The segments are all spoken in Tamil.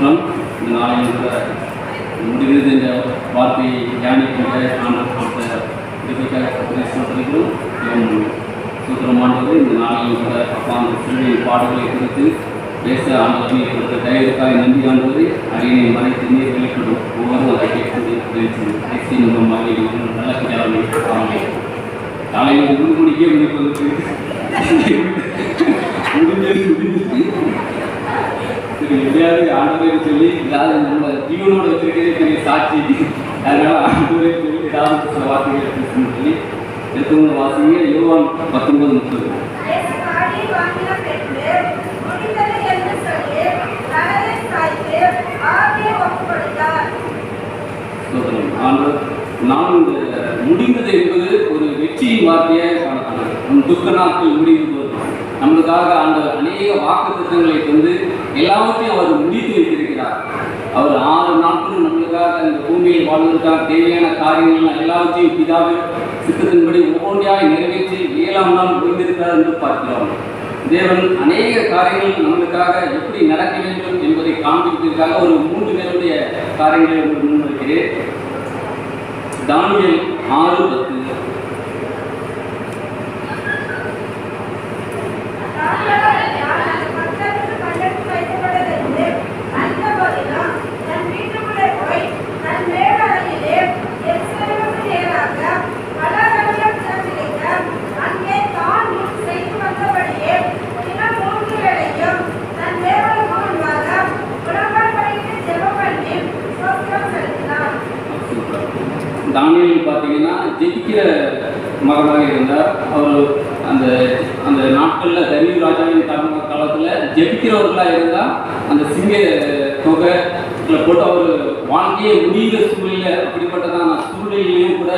சூத்திரம் இந்த நாளில் கூட முடிந்தது இந்த வார்த்தையை தியானிக்கின்ற ஆண்டவர் கொடுத்த இதுக்காக சொல்கிறோம் சூத்திரமானது இந்த நாளில் கூட அப்பா அந்த சிறுவையின் பாடுகளை குறித்து பேச ஆண்டவரை கொடுத்த தயவுக்காக நன்றி ஆண்டவரை அரியணை மறைத்து நீர் வெளிப்படும் ஒவ்வொரு அதை கேட்பது பேசி நம்ம மாதிரி நல்ல கிழமை காலை காலையில் மூணு மணிக்கே முடிப்பதற்கு முடிஞ்சது. முடிஞ்சது. ஆண்டவரை சொல்லி ஏதாவது நம்ம ஜீவனோட வச்சிருக்கிறதே பெரிய சாட்சி. அதனால ஆண்டவரை சொல்லி ஏதாவது சில வார்த்தைகளை பேசணும்னு சொல்லி எடுத்தவங்க வாசிங்க. யோவான் பத்தொன்பது முப்பது. ஆண்டவர் நான் இந்த முடிந்தது என்பது ஒரு வெற்றியின் வார்த்தையாக காணப்படுகிறது நம் துக்க நாட்கள் முடிவு போது நம்மளுக்காக ஆண்டவர் அநேக வாக்கு திட்டங்களை தந்து எல்லாவற்றையும் அவர் முடித்து வைத்திருக்கிறார். அவர் ஆறு நாட்களும் நம்மளுக்காக இந்த பூமியை வாழ்வதற்காக தேவையான காரியங்கள் எல்லாவற்றையும் பிதாவின் சித்தத்தின்படி ஒவ்வொன்றையாக நிறைவேற்றி ஏழாம் நாள் ஓய்ந்திருக்கிறார் என்று பார்க்கிறோம். தேவன் அநேக காரியங்கள் நம்மளுக்காக எப்படி நடக்க வேண்டும் என்பதை காண்பிப்பதற்காக ஒரு மூன்று பேருடைய காரியங்களை உங்களுக்கு முன்வைக்கிறேன். தானியல் ஆறு பத்து. தாங்களோடு மகனாக இருந்தார் அவர் அந்த அந்த நாட்களில் தனி ராஜாவின் கால காலத்தில் ஜெபிக்கிறவர்களாக இருந்தால் அந்த சிங்க தொகை போட்டு அவர் வாழ்க்கையை முடிகிற சூழ்நிலை அப்படிப்பட்டதான சூழ்நிலையிலையும் கூட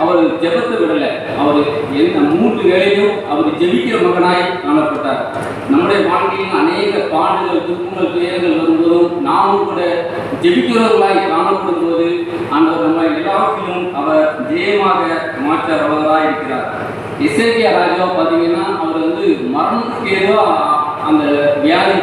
அவர் ஜெபத்தை விடலை அவர் எந்த மூன்று வேளையும் அவர் ஜெபிக்கிற மகனாய் காணப்பட்டார் நம்முடைய வாழ்க்கையில் அநேக பாடுகள் துன்பங்கள் துயரங்கள் வரும்போதும் நாமும் கூட ஜெபிக்கிறவர்களாய் காணப்படும் போது அந்த நம்ம எல்லாத்திலும் அவர் ஜெயமாக அமைச்சர் அவர்களாக இருக்கிறார். இசைக்கிய ராஜா பார்த்தீங்கன்னா அவர் வந்து மரணத்துக்கு ஏதோ அந்த வியாதி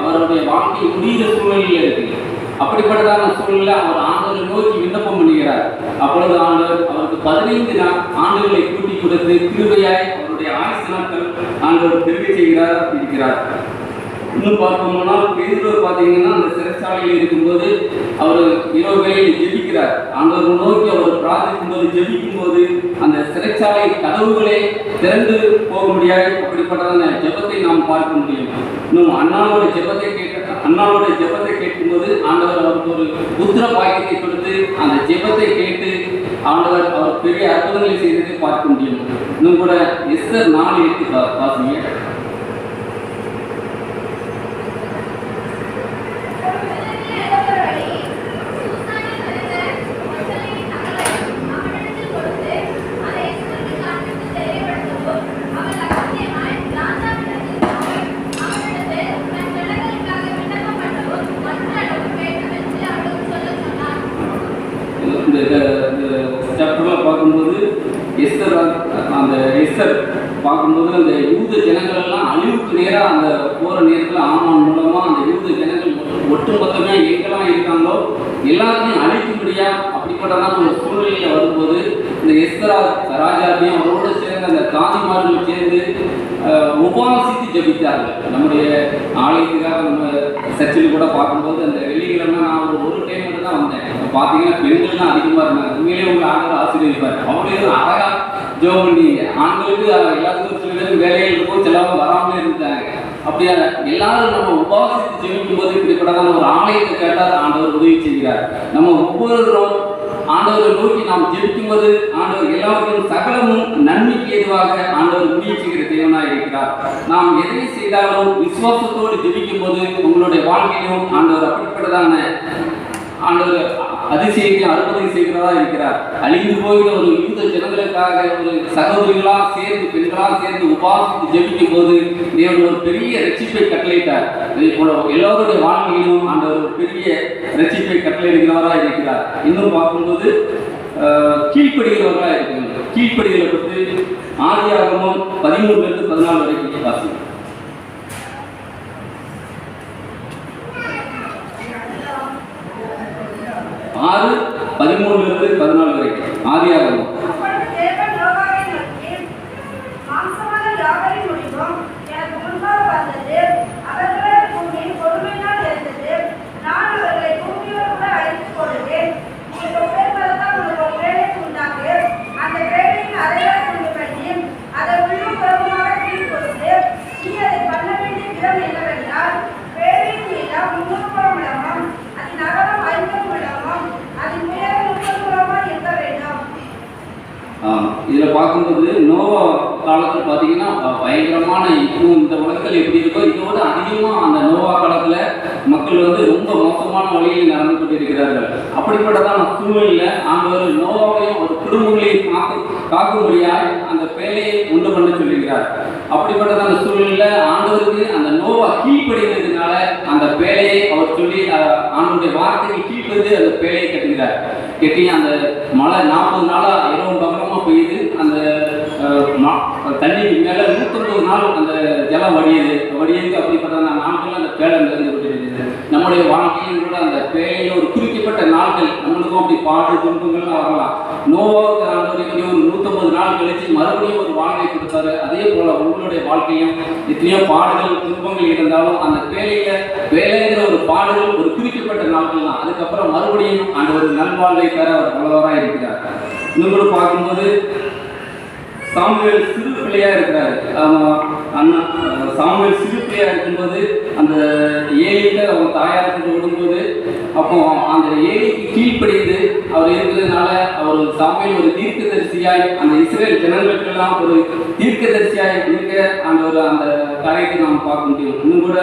அவருடைய வாழ்க்கை முடிகிற சூழ்நிலையில் இருக்கு அப்படிப்பட்டதான சூழ்நிலை அவர் ஆண்டவரை நோக்கி விண்ணப்பம் பண்ணுகிறார். அப்பொழுது ஆண்டவர் அவருக்கு பதினைந்து ஆண்டுகளை கூட்டி கொடுத்து கிருபையாய் அவருடைய ஆயுசு நாட்கள் ஆண்டவர் பெருகை செய்கிறார் இருக்கிறார் இன்னும் பார்ப்போம்னா பேதுருவர் பார்த்தீங்கன்னா அந்த சிறைச்சாலையில் இருக்கும்போது அவர் இரவு வேலையில் ஜெபிக்கிறார். ஆண்டவர் நோக்கி அவர் பிரார்த்திக்கும் போது ஜெபிக்கும் போது அந்த சிறைச்சாலை கதவுகளே திறந்து போக முடியாது. அப்படிப்பட்டதான ஜெபத்தை நாம் பார்க்க முடியும். இன்னும் அண்ணாவோட ஜெபத்தை கேட்க அண்ணாவோட ஜெபத்தை கேட்கும்போது ஆண்டவர் அவருக்கு ஒரு உத்திர பாக்கியத்தை கொடுத்து அந்த ஜெபத்தை கேட்டு ஆண்டவர் அவர் பெரிய அற்புதங்களை செய்ததை பார்க்க முடியும். இன்னும் கூட எஸ்தர் நாலு எடுத்து பா- வாசிங்க. பார்க்கும்போது அந்த யூத ஜனங்கள் எல்லாம் அழிவுக்கு நேராக அந்த போகிற நேரத்தில் ஆமான் மூலமாக அந்த யூத ஜனங்கள் ஒட்டுமொத்தமே எங்கெல்லாம் இருக்காங்களோ எல்லாத்தையும் அழிக்கும்படியா அப்படிப்பட்டதான் ஒரு சூழ்நிலையில் வரும்போது இந்த எஸ்தரா ராஜாவையும் அவரோடு சேர்ந்து அந்த காந்திமார்கள் சேர்ந்து உபாசித்து ஜபித்தார்கள். நம்முடைய ஆலயத்துக்காக நம்ம சர்ச்சில் கூட பார்க்கும்போது அந்த வெள்ளிக்கிழமை நான் ஒரு ஒரு டைம் மட்டும் தான் வந்தேன் பார்த்தீங்கன்னா பெண்கள் தான் அதிகமாக இருந்தாங்க. உண்மையிலே உங்களை ஆண்டவர் ஆசீர்வதிப்பார். அவங்களே அழகாக ஜோ பண்ணீங்க ஆண்களுக்கு எல்லாத்துக்கும் சில பேருக்கு வேலைகள் இருக்கும் சிலவங்க வராமலே இருந்தாங்க அப்படியா எல்லாரும் நம்ம உபவாசித்து ஜெபிக்கும் போது இப்படிப்பட்டதான ஒரு ஆலயத்தை கேட்டால் ஆண்டவர் உதவி செய்கிறார். நம்ம ஒவ்வொருவரும் ஆண்டவரை நோக்கி நாம் ஜெபிக்கும்போது ஆண்டவர் எல்லாருக்கும் சகலமும் நன்மைக்கு எதுவாக ஆண்டவர் முடிவு செய்கிற தேவனாய் இருக்கிறார். நாம் எதை செய்தாலும் விசுவாசத்தோடு ஜெபிக்கும் போது உங்களுடைய வாழ்க்கையிலும் ஆண்டவர் அப்படிப்பட்டதான ஆண்டவர் அதிசயத்தை அற்புதம் செய்கிறதா இருக்கிறார். அழிந்து போகிற ஒரு யூத ஜனங்களுக்காக ஒரு சகோதரிகளாக சேர்ந்து பெண்களாக சேர்ந்து உபாசித்து ஜெபிக்கும் போது தேவன் ஒரு பெரிய ரட்சிப்பை கட்டளையிட்டார். இதே போல எல்லோருடைய வாழ்க்கையிலும் அந்த ஒரு பெரிய ரட்சிப்பை கட்டளையிடுகிறவரா இருக்கிறார். இன்னும் பார்க்கும்போது கீழ்ப்படுகிறவர்களாக இருக்கிறார். இருக்கிறாங்க கீழ்ப்படுகளை பற்றி ஆதியாகமும் பதிமூணுல பதினாலு வரைக்கும் வாசிக்கும் ஆறு பதிமூணுலேருந்து பதினாலு வரைக்கும் ஆதியாகவும் பார்க்கும்போது நோவா காலத்தில் பார்த்தீங்கன்னா பயங்கரமான இப்போ இந்த உலகத்தில் எப்படி இருக்கோ இதோட அதிகமாக அந்த நோவா காலத்தில் மக்கள் வந்து ரொம்ப மோசமான வழியில் நடந்து கொண்டிருக்கிறார்கள். அப்படிப்பட்டதான சூழ்நிலையில் ஆண்டவர் நோவாவையும் குடும்பங்களை குடும்பங்களையும் காக்கும்படியாக அந்த பேழையை உண்டு பண்ண சொல்லுகிறார். அந்த சூழ்நிலைல ஆண்டவருக்கு அந்த நோவா கீழ்ப்படிந்ததுனால அந்த பேழையை அவர் சொல்லி அஹ், ஆண்டவருடைய வார்த்தைக்கு கீழ்ப்பது அந்த பேழையை கட்டுகிறார். கட்டி அந்த மழை நாற்பது நாளா இரவு பகலமா பெய்யுது அந்த தண்ணிக்கு மேலே நூற்றம்பது நாள் அந்த ஜலம் வடியுது. வடியுது அப்படிப்பட்ட நாட்கள் அந்த பேழை நிறைந்து கொண்டிருக்கிறது நம்முடைய வாழ்க்கையும் கூட அந்த பேழையில் ஒரு குறிக்கப்பட்ட நாட்கள் நம்மளுக்கும் அப்படி பாடு துன்பங்கள்லாம் வரலாம். நோவாவுக்கு ஆண்டவர் ஒரு நூற்றம்பது நாள் கழிச்சு மறுபடியும் ஒரு வாழ்க்கை கொடுத்தாரு. அதே போல உங்களுடைய வாழ்க்கையும் எத்தனையோ பாடுகள் துன்பங்கள் இருந்தாலும் அந்த பேழையில் வேலைங்கிற ஒரு பாடுகள் ஒரு குறிக்கப்பட்ட நாட்கள் தான் அதுக்கப்புறம் மறுபடியும் அந்த ஒரு நல்வாழ்வை தர அவர் வல்லவராக இருக்கிறார். இன்னும் பார்க்கும்போது சாமுவேல் சிறு பிள்ளையா இருக்கிறாரு. ஆமா, அண்ணா சாமுவேல் சிறு பிள்ளையா இருக்கும்போது அந்த ஏலியில அவங்க கொண்டு விடும்போது அப்போ அந்த ஏலிக்கு கீழ்ப்படிந்து அவர் இருக்கிறதுனால அவர் சாமுவேல் ஒரு தீர்க்கதரிசியாய் அந்த இஸ்ரேல் ஜனங்களுக்கெல்லாம் ஒரு தீர்க்கதரிசியாய் இருக்க அந்த ஒரு அந்த காரியத்தை நாம் பார்க்க முடியும். இன்னும் கூட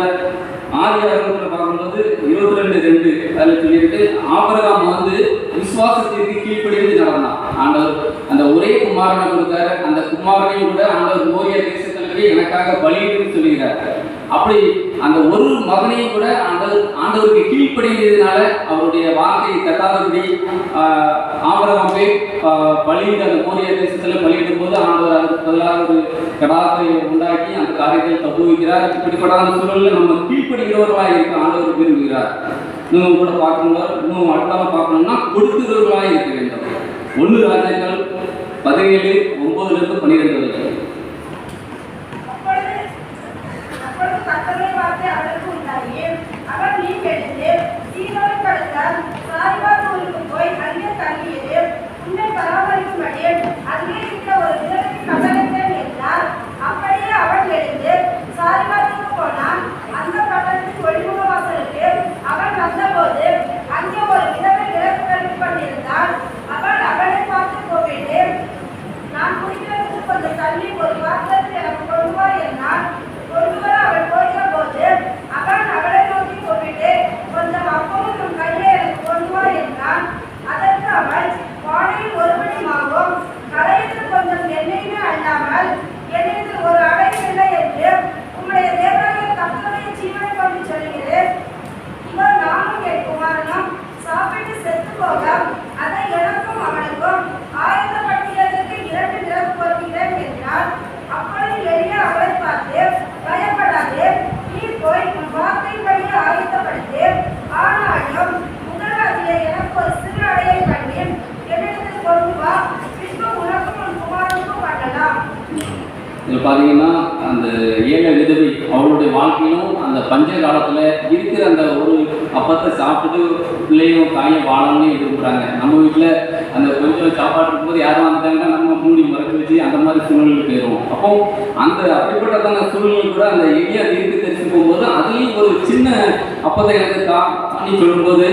ஆதி ஆரம்பத்தில் பார்க்கும்போது இருபத்தி ரெண்டு ரெண்டு அதில் சொல்லிட்டு ஆபரகம் வந்து விசுவாசத்திற்கு கீழ்ப்படிந்து நடந்தான் ஆண்டவர் அந்த ஒரே குமாரனை கொடுத்தாரு. அந்த குமாரனையும் கூட ஆண்டவர் மோரிய தேசத்திற்கு எனக்காக பலியிட்டு சொல்கிறார் அப்படி அந்த ஒரு மகனையும் கூட ஆண்டவர் ஆண்டவருக்கு கீழ்ப்படிந்ததுனால அவருடைய வார்த்தையை தட்டாதபடி ஆஹ், போய் பலியிட அந்த மோரிய தேசத்தில் பலியிடும் போது ஆண்டவர் அதுக்கு பதிலாக ஒரு கடாத்தை உண்டாக்கி அந்த காரியத்தை தப்புவிக்கிறார் இப்படிப்பட்ட அந்த சூழலில் நம்ம கீழ்ப்படுகிறவர்களாக இருக்க ஆண்டவர் விரும்புகிறார். இன்னும் கூட பார்க்கணும் இன்னும் அடுத்ததாக பார்க்கணும்னா கொடுக்கிறவர்களாக இருக்க வேண்டும். ஒன்று ராஜாக்கள் பதினேழு ஒன்பதுலேருந்து பன்னிரெண்டு வரைக்கும் அவர் நீங்கள் போய் அங்கே தங்கியிரு. பார்த்தீங்கன்னா அந்த ஏழை விதவை அவளுடைய வாழ்க்கையிலும் அந்த பஞ்ச காலத்தில் இருக்கிற அந்த ஒரு அப்பத்தை சாப்பிட்டுட்டு பிள்ளையும் தாயும் வாழணும்னு விரும்புகிறாங்க நம்ம வீட்டில் அந்த கொஞ்சம் சாப்பாடு இருக்கும்போது யாரும் வந்துட்டாங்கன்னா நம்ம மூடி மறக்க வச்சு அந்த மாதிரி சூழ்நிலை போயிடுவோம் அப்போ அந்த அப்படிப்பட்டதான சூழ்நிலை கூட அந்த எளியா தீர்த்து தெரிஞ்சு போகும்போது அதுலேயும் ஒரு சின்ன அப்பத்தை எனக்கு தான் பண்ணி சொல்லும்போது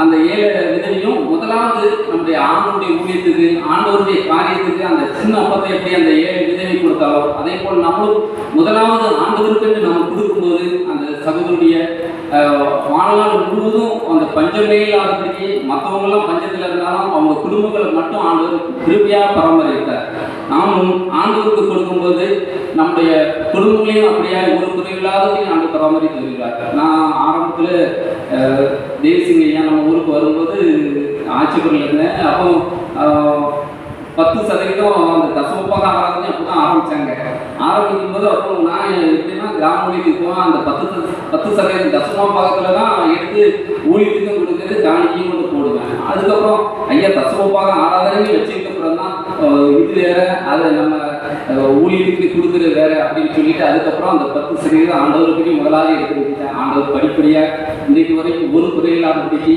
அந்த ஏழை விதனையும் முதலாவது நம்முடைய ஆண்டவருடைய ஊழியத்துக்கு ஆண்டவருடைய காரியத்துக்கு அந்த சின்ன அப்பத்தை எப்படி அந்த ஏழை விதனை கொடுத்தாலோ அதே போல் நம்மளும் முதலாவது ஆண்டவருக்கு நம்ம கொடுக்கும்போது அந்த சகோதரனுடைய வாழ்நாள் முழுவதும் அந்த பஞ்சமே இல்லாதபடிக்கு மற்றவங்களாம் பஞ்சத்தில் இருந்தாலும் அவங்க குடும்பங்களை மட்டும் ஆண்டவர் திருப்பியாக பராமரித்தார் நாமும் ஆண்டவருக்கு கொடுக்கும்போது நம்முடைய குடும்பங்களையும் அப்படியே ஒரு குறைவில்லாததையும் ஆண்டு பராமரித்து வருகிறார் நான் ஆரம்பத்தில் தேசிங்க ஐயா நம்ம ஊருக்கு வரும்போது ஆட்சிபுரில் இருந்தேன் அப்போ பத்து சதவீதம் அந்த தசமப்பாக ஆராதனை அப்போ தான் ஆரம்பித்தாங்க ஆரம்பிக்கும் போது அப்போ நான் எப்படின்னா கிராம மொழிக்கு போவேன் அந்த பத்து பத்து சதவீதம் தசமா பாகத்தில் தான் எடுத்து ஊழியத்துக்கும் கொடுக்குறது காணிக்கையும் கொண்டு போடுவேன். அதுக்கப்புறம் ஐயா தசமப்பாக ஆராதனை வச்சதுக்கப்புறம் தான் இது வேறு அதை நம்ம ஊழியருக்கு கொடுக்குறது வேற அப்படின்னு சொல்லிட்டு அதுக்கப்புறம் அந்த பத்து சதவீதம் ஆண்டவருக்கு முதலாக எடுத்து ஆண்டவர் படிப்படியாக இன்றைக்கு வரைக்கும் ஒரு குறையில்லாதபடிக்கு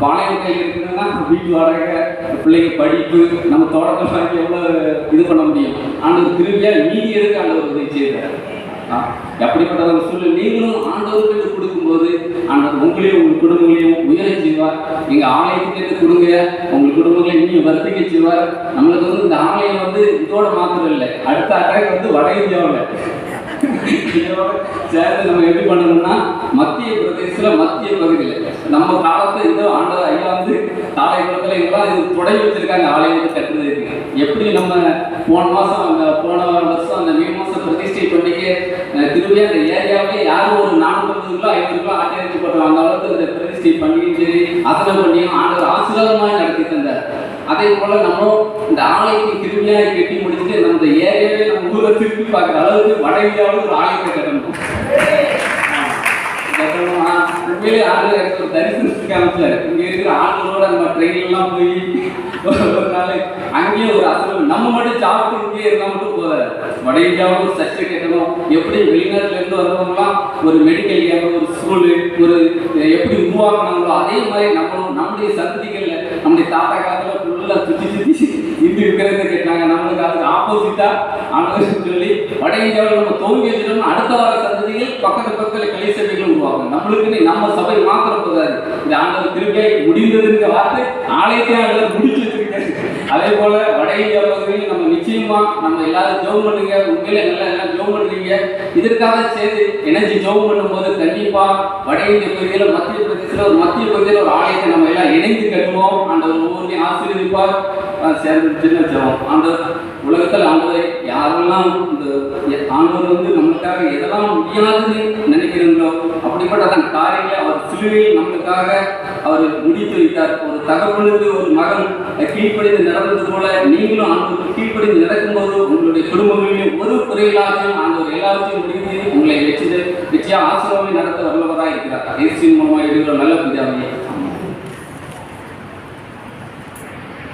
பாளையம் கையில் இருக்குதுன்னா வீட்டு வாடகை பிள்ளைங்க படிப்பு நம்ம தோட்டத்தில் வாங்கி எவ்வளோ இது பண்ண முடியும்? ஆண்டவர் திரும்பியாக நீதி எடுக்க ஆண்டவர் உதவி செய்கிறார்? ஆ, சூழ்நிலை ஒரு நீங்களும் ஆண்டவர்களுக்கு கொடுக்கும்போது ஆனால் உங்களையும் உங்கள் குடும்பங்களையும் உயர செய்வார் எங்க ஆலயத்துக்கு கொடுங்க. உங்கள் குடும்பங்களை இன்னும் வர்த்திக்க செய்வார் நம்மளுக்கு வந்து இந்த ஆலயம் வந்து இதோட மாத்திரம் இல்லை. அடுத்த அட்டாக் வந்து வட இந்தியாவில். சேர்ந்து நம்ம எப்படி பண்ணணும்னா மத்திய பிரதேசத்துல மத்திய பகுதியில். நம்ம காலத்தை இதோ ஆண்டவர் ஐயா வந்து தாளைக்குளத்தில் இதெல்லாம் இது தொடங்கி வச்சிருக்காங்க ஆலயத்தை கட்டுறது எப்படி நம்ம போன மாசம் அந்த போன வருஷம் அந்த மே மாசம் பிரதிஷ்டை பண்ணிக்கு எதுவுமே அந்த ஏரியாவிலே யாரும் ஒரு நானூற்றம்பது கிலோ ஐநூறு கிலோ ஆட்டியரிச்சு அந்த அளவுக்கு இந்த பிரதிஷ்டை பண்ணியும் சரி அசனம் பண்ணியும் ஆண்டவர் ஆசீர்வாதமாக நடத்தி தந்தார். அதே போல நம்ம இந்த ஆலயத்தை திரும்பியாக கட்டி முடிச்சுட்டு நம்ம ஏரியாவே நம்ம ஊரை திருப்பி பார்க்குற அளவுக்கு வட இந்தியாவில் ஒரு ஆலயத்தை கட்டணும். உண்மையிலே ஆண்டு எனக்கு ஒரு தரிசனத்துக்கு காமிச்சாரு. இங்கே இருக்கிற ஆண்டுகளோட நம்ம ட்ரெயின்லாம் போய் ஒரு நாள் அங்கேயே ஒரு அசனம் நம்ம மட்டும் சாப்பிட்டு இங்கேயே இருந்தால் மட்டும் போதாது. வட இந்தியாவில் ஒரு சர்ச்சை கட்டணும் எப்படி வெளிநாட்டிலேருந்து வரவங்களாம் ஒரு மெடிக்கல் கேம்ப் ஒரு ஸ்கூலு ஒரு எப்படி உருவாக்கினாங்களோ அதே மாதிரி நம்மளும் நம்முடைய சந்ததிகளில் நம்முடைய தாத்தா காலத்தில் ஃபுல்லாக சுற்றி சுற்றி இந்து இருக்கிறத கேட்டாங்க. நம்மளுக்கு அதுக்கு ஆப்போசிட்டாக ஆண்டவர் சொல்லி வட இந்தியாவில் நம்ம தோங்கி வச்சிட்டோம்னா அடுத்த வார சந்ததிகள் பக்கத்து பக்கத்தில் கலை சபைகள் உருவாகும் நம்மளுக்குன்னு நம்ம சபை மாத்திரம் போதாது. இந்த ஆண்டவர் திருப்பி முடிந்ததுங்கிற வார்த்தை ஆலயத்தையும் ஆண்டவர் முடிச்சு வச்சிருக்காரு. அதே போல வட இந்தியா பகுதியில் நம்ம நிச்சயமா நம்ம எல்லாரும் ஜோம் பண்ணுங்க. உண்மையில நல்லா எல்லாம் ஜோம் பண்றீங்க. இதற்காக சேர்த்து இணைஞ்சு ஜோம் பண்ணும்போது கண்டிப்பா வட இந்திய பகுதியில் மத்திய பிரதேசத்தில் ஒரு மத்திய பகுதியில் ஒரு ஆலயத்தை நம்ம எல்லாம் இணைந்து கட்டுவோம். ஆண்டவர் ஒவ்வொருத்தையும் ஆசீர்வதிப்பார். சேர்ந்து சின்ன உலகத்தில் ஆண்டவரை யாரெல்லாம் இந்த ஆண்டவர் வந்து நம்மளுக்காக எதெல்லாம் முடியாதுன்னு நினைக்கிறீங்களோ அப்படிப்பட்ட அந்த காரியங்களை சிலுவையில் நம்மளுக்காக அவர் முடித்து வைத்தார். ஒரு தகப்பனுக்கு ஒரு மகன் கீழ்ப்படிந்து நடந்தது போல நீங்களும் ஆண்டவருக்கு கீழ்ப்படிந்து நடக்கும்போது உங்களுடைய குடும்பங்களிலும் ஒரு குறையில்லாதையும் ஆண்டவர் எல்லாவற்றையும் முடிந்து உங்களை வச்சு நிச்சயம் ஆசிரமம் நடத்த வல்லவராக இருக்கிறார். இயேசுவின் மூலமாக இருக்கிற நல்ல பிதாவே.